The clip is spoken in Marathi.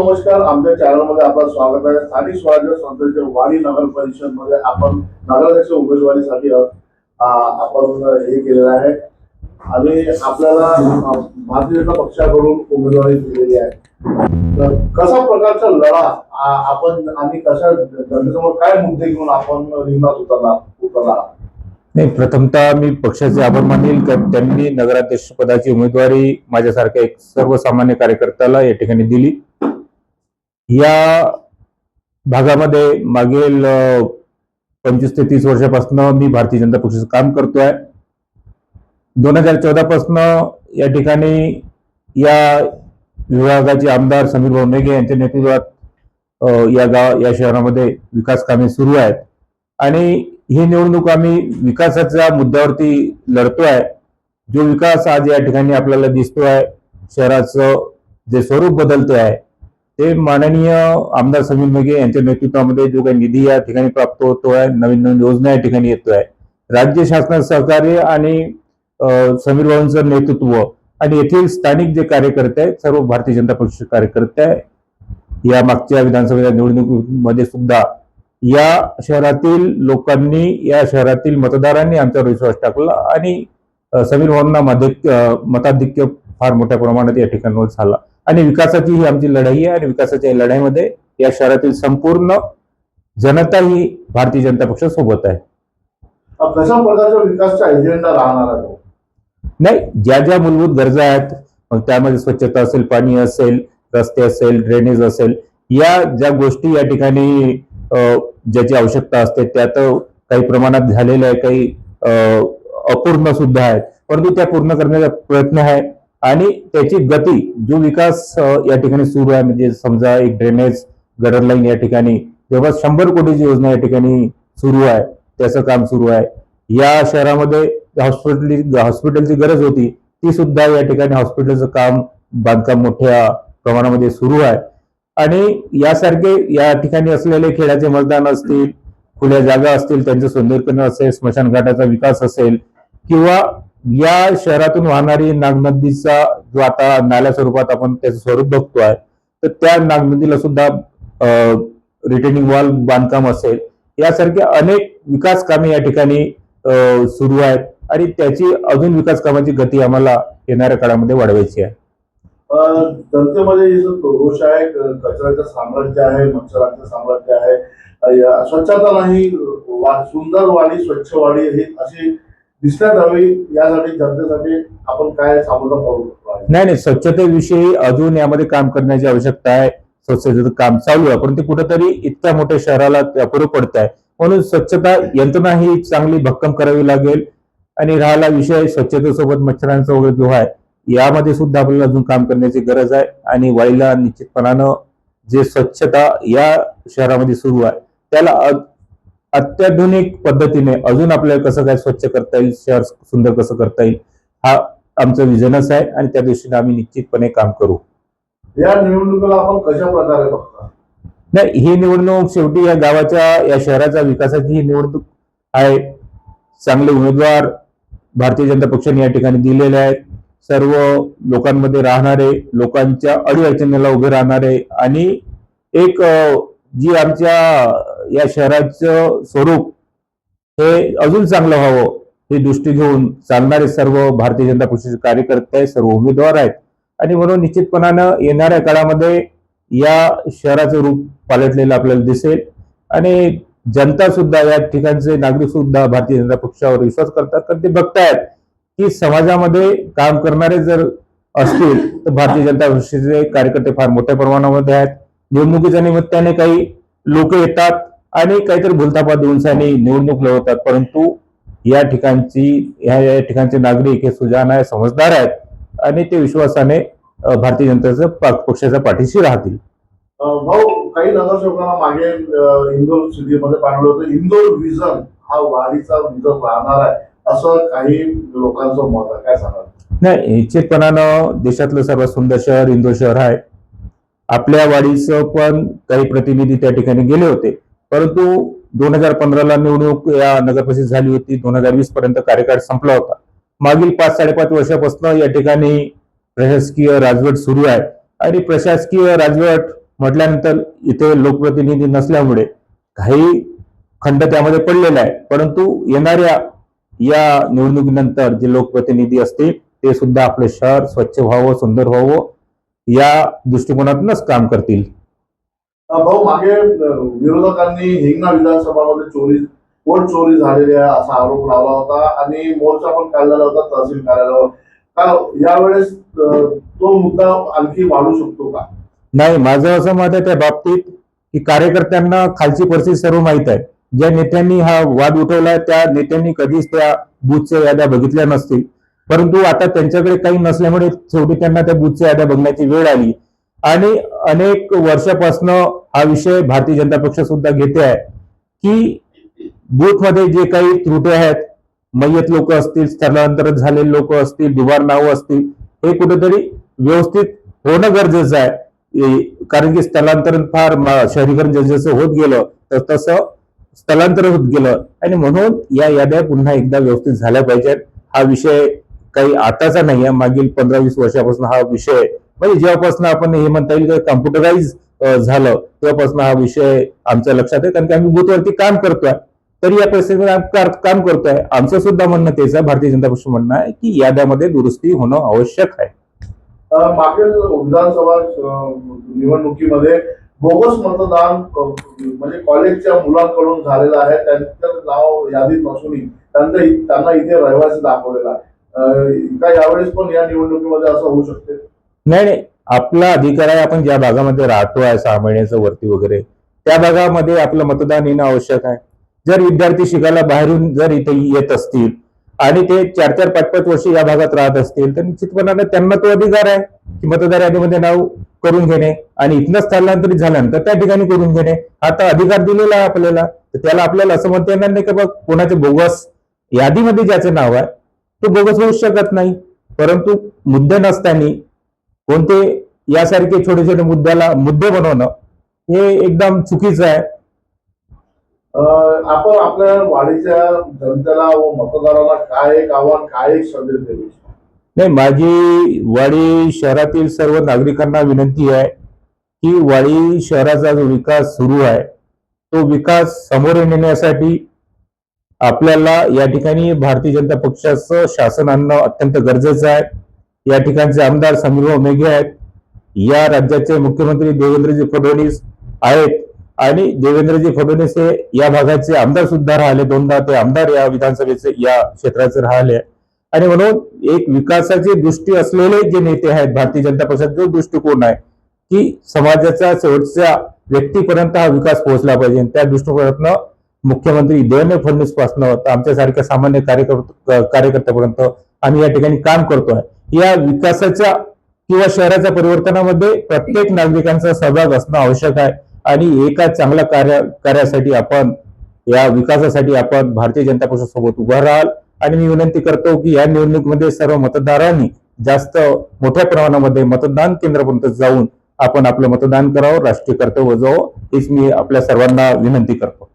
नमस्कार. आमच्या चॅनलमध्ये आपलं स्वागत आहे. स्थानिक स्वराज्य संस्थेच्या वाणी नगर परिषदमध्ये आपण नगराध्यक्ष उमेदवारीसाठी आपण हे केलेलं आहे. आणि आपल्याला भारतीय जनता पक्षाकडून उमेदवारी दिलेली आहे. तर कशा प्रकारचा लढा आपण आणि कशा जनतेसमोर काय मुद्दे घेऊन आपण रिंगणात उतरला उतरला? नाही प्रथमतः मी पक्षाचे आभार मानेल. कारण त्यांनी नगराध्यक्ष पदाची उमेदवारी माझ्यासारख्या एक सर्वसामान्य कार्यकर्त्याला या ठिकाणी दिली. या भागामध्ये मागील पंचवीस ते तीस वर्षापासून मी भारतीय जनता पक्षाचं काम करतोय. दोन हजार चौदा पासून या ठिकाणी या विभागाचे आमदार समीर भाऊ मेघे यांच्या नेतृत्वात या गाव या शहरामध्ये विकास कामे सुरू आहेत. आणि ही निवडणूक आम्ही विकासाच्या मुद्द्यावरती लढतोय. जो विकास आज या ठिकाणी आपल्याला दिसतोय शहराचं जे स्वरूप बदलतोय आहे ते माननीय आमदार समीर मेघे यांच्या नेतृत्वामध्ये जो काही निधी या ठिकाणी प्राप्त होतो आहे नवीन नवीन योजना या ठिकाणी येतोय राज्य शासनाचं सहकार्य आणि समीर भाऊंचं नेतृत्व आणि येथील स्थानिक जे कार्यकर्ते आहेत सर्व भारतीय जनता पक्षाचे कार्यकर्ते आहे या मागच्या विधानसभेच्या निवडणुकीमध्ये सुद्धा या शहरातील लोकांनी या शहरातील मतदारांनी आमच्यावर विश्वास टाकला आणि समीर भाऊंना मताधिक्य फार मोठ्या प्रमाणात या ठिकाणावर झाला. आणि विकासाची ही आमची लढाई आहे आणि विकासाच्या लढाईमध्ये या शहरातील संपूर्ण जनता ही भारतीय जनता पक्षासोबत आहे. अ, कशा प्रकारचा विकासचा एजेंडा राहणार आहे? नाही ज्या ज्या मूलभूत गरजा आहेत मग त्यामध्ये स्वच्छता असेल पाणी असेल रस्ते असेल ड्रेनेज असेल या ज्या गोष्टी या ठिकाणी ज्याची आवश्यकता असते त्यात काही प्रमाणात झालेल्या आहे काही अपूर्ण सुद्धा आहेत. परंतु त्या पूर्ण करण्याचा प्रयत्न आहे. आणि त्याची गती जो विकास या ठिकाणी सुरू आहे म्हणजे समजा एक ड्रेनेज गडर लाईन या ठिकाणी जवळपास शंभर कोटीची योजना या ठिकाणी सुरू आहे त्याचं काम सुरू आहे. या शहरामध्ये हॉस्पिटल हॉस्पिटलची गरज होती ती सुद्धा या ठिकाणी हॉस्पिटलचं काम बांधकाम मोठ्या प्रमाणामध्ये सुरू आहे. आणि यासारखे या ठिकाणी असलेले खेळाचे मैदान असतील खुल्या जागा असतील त्यांचं सौंदर्यकरण असेल स्मशानघाटाचा विकास असेल किंवा या शहरातून वाहणारी नागनदीचा जो आता नाल्या स्वरूपात आपण त्याचं स्वरूप बघतो आहे तर त्या नागनदीला सुद्धा रिटेनिंग वॉल बांधकाम असेल. यासारख्या अनेक विकास कामे या ठिकाणी सुरू आहेत आणि त्याची अजून विकास कामाची गती आम्हाला येणाऱ्या काळामध्ये वाढवायची आहे. जनतेमध्ये रोष आहे कचऱ्याचं साम्राज्य आहे मच्छरांचं साम्राज्य आहे स्वच्छता नाही वा- सुंदर वाडी स्वच्छ वाडी हे अशी दिसण्यात हवी यासाठी जनतेसाठी आपण काय सामोरं पाहू शकतो नाही नाही स्वच्छतेविषयी अजून यामध्ये काम करण्याची आवश्यकता आहे. स्वच्छतेचं काम चालू आहे परंतु कुठेतरी इतक्या मोठ्या शहराला अपुरं पडत आहे म्हणून स्वच्छता यंत्रणा ही चांगली भक्कम करावी लागेल. आणि राहिला विषय स्वच्छतेसोबत मच्छरांचा वगैरे जो आहे यामध्ये सुद्धा आपल्याला अजून काम करण्याची गरज आहे. आणि वाईला निश्चितपणानं जे स्वच्छता या शहरामध्ये सुरू आहे त्याला अत्याधुनिक पद्धतीने अजून आपल्याला कसं काय स्वच्छ करता येईल शहर सुंदर कसं करता येईल हा आमचं विजनच आहे आणि त्या दृष्टीने आम्ही निश्चितपणे काम करू. या निवडणुकीला आपण कशा प्रकारे बघता? नाही ही निवडणूक शेवटी या गावाच्या या शहराच्या विकासाची ही निवडणूक आहे. चांगले उमेदवार भारतीय जनता पक्षाने या ठिकाणी दिलेले आहेत. सर्व लोकांमध्ये राहणारे लोकांच्या अडीअडचणीला उभे राहणारे आणि एक जी आमच्या या शहराचं स्वरूप हे अजून चांगलं व्हावं ही दृष्टी घेऊन चालणारे सर्व भारतीय जनता पक्षाचे कार्यकर्ते आहेत सर्व उमेदवार आहेत. आणि म्हणून निश्चितपणानं येणाऱ्या काळामध्ये या शहराचं रूप पालटलेलं आपल्याला दिसेल. आणि जनता सुद्धा या ठिकाणचे नागरिक सुद्धा भारतीय जनता पक्षावर विश्वास करतात. कारण ते बघतायत की समाजामध्ये काम करणारे जर असतील तर भारतीय जनता पक्षाचे कार्यकर्ते फार मोठ्या प्रमाणामध्ये आहेत. निवडणुकीच्या निमित्ताने काही लोक येतात आणि काहीतरी भुलतापा देऊन सानी निवडणूक लढवतात. परंतु या ठिकाणची या या ठिकाणचे नागरिक हे सुजाण आहे समजदार आहेत आणि ते विश्वासाने भारतीय जनतेचं पक्षाच्या पाठीशी राहतील. भाऊ काही नगरसेवकांना मागे इंदोर सिटीमध्ये पाहिलं होतं. इंदोर विजन हा वाढीचा विजन राहणार आहे असं काही लोकांचं मत आहे. काय सांगाल? नाही निश्चितपणानं देशातलं सर्वात सुंदर शहर इंदोर शहर आहे. आपल्या वाढीचं पण काही प्रतिनिधी त्या ठिकाणी गेले होते. परंतु दोन हजार पंधराला निवडणूक या नगरपरिषद झाली होती. दोन हजार वीस पर्यंत कार्यकाळ संपला होता. मागील पाच साडेपाच वर्षापासून या ठिकाणी प्रशासकीय राजवट सुरू आहे. आणि प्रशासकीय राजवट म्हटल्यानंतर इथे लोकप्रतिनिधी नसल्यामुळे काही खंड त्यामध्ये पडलेला आहे. परंतु येणाऱ्या या निवडणुकीनंतर जे लोकप्रतिनिधी असतील ते सुद्धा आपले शहर स्वच्छ व्हावं सुंदर व्हावं या दृष्टिकोनातूनच काम करतील. भाऊ मागे विरोधकांनी हिंगणा विधानसभामध्ये चोरी वोट चोरी झालेली आहे असा आरोप लावला होता आणि मोर्चा पण काढलेला होता तहसील कार्यालयावर. का यावेळेस तो मुद्दा आणखी वाढू शकतो का? नाही माझं असं मत आहे त्या बाबतीत की कार्यकर्त्यांना खालची परिस्थिती सर्व माहीत आहे. ज्या नेत्यांनी हा वाद उठवलाय त्या नेत्यांनी कधीच त्या बूथच्या याद्या बघितल्या नसतील. परंतु आता त्यांच्याकडे काही नसल्यामुळे शेवटी त्यांना त्या बूथच्या याद्या बघण्याची वेळ आली. आणि अनेक वर्षापासून हा विषय भारतीय जनता पक्ष सुद्धा घेते आहे की बूथमध्ये जे काही त्रुटी आहेत मय्यत लोक असतील स्थलांतरित झालेले लोक असतील दुबार नावं असतील हे कुठेतरी व्यवस्थित होणं गरजेचं आहे. कारण की स्थलांतरण फार शहरीकरण जसं जसं होत गेलं तर तसं स्थलांतर होत गेलं. आणि म्हणून या याद्या पुन्हा एकदा व्यवस्थित झाल्या पाहिजेत. हा विषय काही आताचा नाही आहे मागील पंधरा वीस वर्षापासून हा विषय म्हणजे जेव्हापासून आपण हे म्हणता येईल कम्प्युटराईज झालं तेव्हापासून हा विषय आमच्या लक्षात आहे कारण की आम्ही बुथवरती काम करतोय. तरी या परिस्थितीमध्ये काम करतोय. आमचं सुद्धा म्हणणं तेच आहे भारतीय जनता पक्ष म्हणणं आहे की याद्यामध्ये दुरुस्ती होणं आवश्यक आहे. मागील विधानसभा निवडणुकीमध्ये बोगस मतदान म्हणजे कॉलेजच्या मुलांकडून झालेलं आहे त्यांचं नाव यादीत नसूनही त्यांचं त्यांना इथे रहिवासी दाखवलेला आहे. अ, का यावेळेस पण या निवडणुकीमध्ये असं होऊ शकते? नाही नाही. आपला अधिकार आहे आपण ज्या भागामध्ये राहतो आहे सहा महिन्याचं वरती वगैरे त्या भागामध्ये आपलं मतदान येणं आवश्यक आहे. जर विद्यार्थी शिकायला बाहेरून जर इथे येत असतील आणि ते चार चार पाच पाच वर्ष या भागात राहत असतील तर निश्चितपणाने त्यांना तो अधिकार आहे की मतदार यादीमध्ये नाव करून घेणे आणि इथनं स्थलांतरित झाल्यानंतर त्या ठिकाणी करून घेणे. आता अधिकार दिलेला आहे आपल्याला तर त्याला आपल्याला असं म्हणता येणार नाही की बघ कोणाचे बोगस यादीमध्ये ज्याचं नाव आहे ते बोगस होऊ शकत नाही परंतु मुद्दे नसताना कोणते यासारखे छोटे छोटे मुद्द्याला मुद्दे बनवणं हे एकदम चुकीचं आहे आपण आपल्या वाडीच्या जनतेला व मतदारांना काय एक आव्हान काय एक संदेश देऊ? नाही माझी वाडी शहरातील सर्व नागरिकांना विनंती आहे की वाडी शहराचा जो विकास सुरू आहे तो विकास समोर नेण्यासाठी आपल्याला या ठिकाणी भारतीय जनता पक्षाचं शासन आणणं अत्यंत गरजेचं आहे. या ठिकाणचे आमदार समीरभाऊ मेघे आहेत. या राज्याचे मुख्यमंत्री देवेंद्रजी फडणवीस आहेत. आणि देवेंद्रजी फडणवीस हे या भागाचे आमदार सुद्धा राहिले. दोनदा ते आमदार या विधानसभेचे या क्षेत्राचे राहिले. आणि म्हणून एक विकासाची दृष्टी असलेले जे नेते आहेत भारतीय जनता पक्षाचा जो दृष्टिकोन आहे की समाजाच्या शेवटच्या व्यक्तीपर्यंत हा विकास पोहोचला पाहिजे. त्या दृष्टिकोनातनं मुख्यमंत्री देवेंद्र फडणवीसपासून तर आमच्यासारख्या सामान्य कार्यकर्त्यापर्यंत आम्ही या ठिकाणी काम करतोय. या विकासाच्या किंवा शहराच्या परिवर्तनामध्ये प्रत्येक नागरिकांचा सहभाग असणं आवश्यक आहे आणि एका चांगल्या कार्य कार्यासाठी आपण या विकासासाठी आपण भारतीय जनता पक्षासोबत उभा राहाल. आणि मी विनंती करतो की या निवडणुकीमध्ये सर्व मतदारांनी जास्त मोठ्या प्रमाणामध्ये मतदान केंद्रापर्यंत जाऊन आपण आपलं मतदान करावं राष्ट्रीय कर्तव्य बजावं हीच मी आपल्या सर्वांना विनंती करतो.